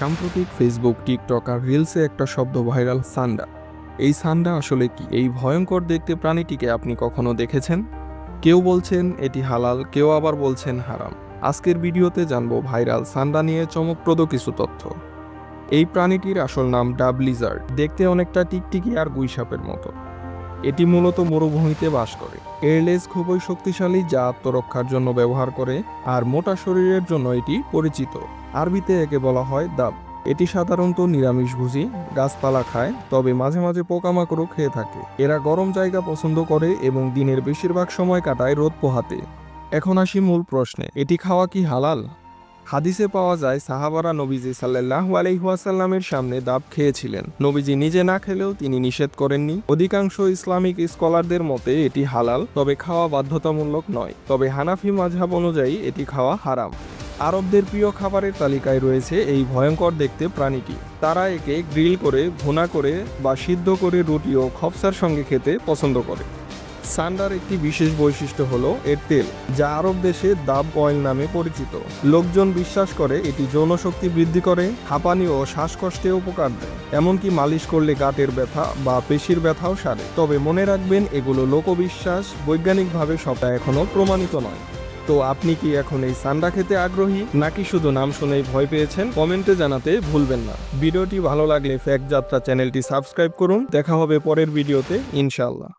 সাম্প্রতিক Facebook TikTok আর রিলসে একটা শব্দ ভাইরাল সান্ডা। এই সান্ডা আসলে কি? এই ভয়ঙ্কর দেখতে প্রাণীটিকে আপনি কখনো দেখেছেন? কেউ বলছেন এটি হালাল, কেউ আবার বলছেন হারাম। আজকের ভিডিওতে জানব ভাইরাল সান্ডা নিয়ে চমকপ্রদ কিছু তথ্য। এই প্রাণীটির আসল নাম ডাবলিজার্ড দেখতে অনেকটা টিকটিকি আর গুইসাপের মতো। এটি মূলত মরুভূমিতে বাস করে। এর লেজ খুবই শক্তিশালী, যা আত্মরক্ষার জন্য ব্যবহার করে, আর মোটা শরীরের জন্য এটি পরিচিত। আরবিতে একে বলা হয় দাব। এটি সাধারণত নিরামিষভোজী গাছপালা খায়, তবে মাঝে মাঝে পোকামাকড়ও খেয়ে থাকে। এরা গরম জায়গা পছন্দ করে এবং দিনের বেশিরভাগ সময় কাটায় রোদ পোহাতে। এখন আসি মূল প্রশ্নে, এটি খাওয়া কি হালাল? হাদিসে পাওয়া যায়, সাহাবারা নবীজি সাল্লাহ আলাইহাসাল্লামের সামনে দাব খেয়েছিলেন। নবীজি নিজে না খেলেও তিনি নিষেধ করেননি। অধিকাংশ ইসলামিক স্কলারদের মতে এটি হালাল, তবে খাওয়া বাধ্যতামূলক নয়। তবে হানাফি মাঝহাব অনুযায়ী এটি খাওয়া হারাম। আরবদের প্রিয় খাবারের তালিকায় রয়েছে এই ভয়ঙ্কর দেখতে প্রাণীটি। তারা একে গ্রিল করে, ভুনা করে বা সিদ্ধ করে রুটি ও খফসার সঙ্গে খেতে পছন্দ করে। সান্ডার একটি বিশেষ বৈশিষ্ট্য হলো এর তেল, যা আরব দেশে দাব অয়েল নামে পরিচিত। লোকজন বিশ্বাস করে এটি যৌন শক্তি বৃদ্ধি করে, হাঁপানি ও শ্বাসকষ্টে উপকার দেয়। এমনকি মালিশ করলে গাঁটের ব্যথা বা পেশির ব্যথাও সারে। তবে মনে রাখবেন, এগুলো লোকবিশ্বাস, বৈজ্ঞানিকভাবে সবটা এখনও প্রমাণিত নয়। তো আপনি কি এখন এই সান্ডা খেতে আগ্রহী, নাকি শুধু নাম শুনেই ভয় পেয়েছেন? কমেন্টে জানাতে ভুলবেন না। ভিডিওটি ভালো লাগলে ফ্যাক যাত্রা চ্যানেলটি সাবস্ক্রাইব করুন। দেখা হবে পরের ভিডিওতে ইনশাল্লাহ